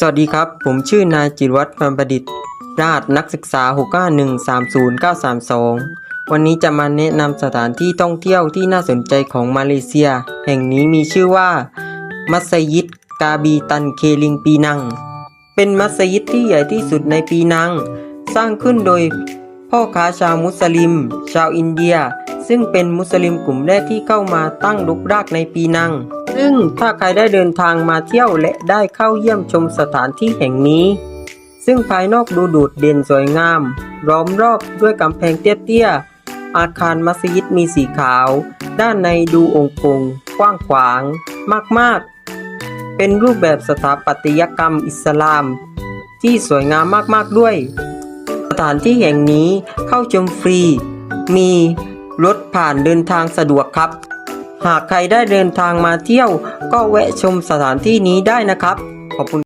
สวัสดีครับ ผมชื่อนายจิรวัตรพันประดิษฐ์รหัสนักศึกษา 6913092 วันนี้จะมาแนะนำสถานที่ท่องเที่ยวที่น่าสนใจของมาเลเซีย แห่งนี้มีชื่อว่า มัสยิดกาบีตันเคลิงปีนัง เป็นมัสยิดที่ใหญ่ที่สุดในปีนัง สร้างขึ้นโดยพ่อค้าชาวมุสลิม ชาวอินเดีย ซึ่งเป็นมุสลิมกลุ่มแรกที่เข้ามาตั้งรกรากในปีนัง ซึ่งถ้าใครได้เดินทางมาเที่ยวและได้เข้าเยี่ยมชมสถานที่แห่งนี้ ซึ่งภายนอกดูโดดเด่นสวยงามล้อมรอบด้วยกำแพงเตี้ยๆ อาคารมัสยิดมีสีขาว ด้านในดูองค์กงกว้างขวาง มากๆ เป็นรูปแบบสถาปัตยกรรมอิสลาม ที่สวยงามมากๆด้วย สถานที่แห่งนี้เข้าชมฟรี มี รถผ่านเดินทางสะดวกครับ หากใครได้เดินทางมาเที่ยว ก็แวะชมสถานที่นี้ได้นะครับ ขอบคุณ